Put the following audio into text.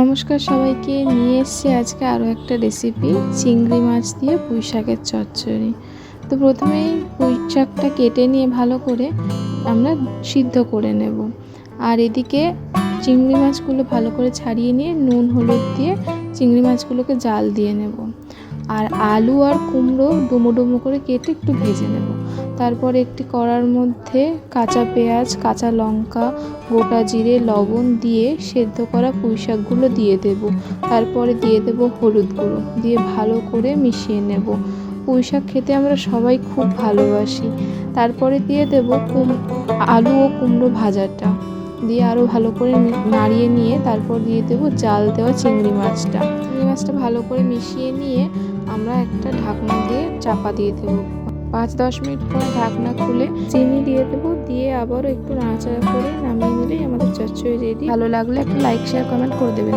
নমস্কার সবাইকে, নিয়ে এসছি আজকে আরও একটা রেসিপি চিংড়ি মাছ দিয়ে পুঁই শাকের চচ্চড়ি। তো প্রথমেই পুঁই শাকটা কেটে নিয়ে ভালো করে আমরা সিদ্ধ করে নেব। আর এদিকে চিংড়ি মাছগুলো ভালো করে ছাড়িয়ে নিয়ে নুন, হলুদ দিয়ে চিংড়ি মাছগুলোকে জাল দিয়ে নেব। আর আলু আর কুমড়ো ডুমো ডুমো করে কেটে একটু ভেজে নেব। তারপর একটি কড়ার মধ্যে কাঁচা পেঁয়াজ, কাঁচা লঙ্কা, গোটা জিরে, লবণ দিয়ে সেদ্ধ করা পুঁই শাকগুলো দিয়ে দেব। তারপরে দিয়ে দেব হলুদ গুঁড়ো, দিয়ে ভালো করে মিশিয়ে নেব। পুঁই শাক খেতে আমরা সবাই খুব ভালোবাসি। তারপরে দিয়ে দেব কুম, আলু ও কুমড়ো ভাজাটা। দিয়ে আরও ভালো করে নাড়িয়ে নিয়ে তারপর দিয়ে দেব জাল দেওয়া চিংড়ি মাছটা। চিংড়ি মাছটা ভালো করে মিশিয়ে নিয়ে আমরা একটা ঢাকনা দিয়ে চাপা দিয়ে দেবো। পাঁচ দশ মিনিট পর ঢাকনা খুলে চিনি দিয়ে দেবো। দিয়ে আবারও একটু নাড়াচাড়া করে নামিয়ে নিলেই আমাদের চচ্চড়ি রেডি। ভালো লাগলে একটা লাইক শেয়ার কমেন্ট করে দেবেন।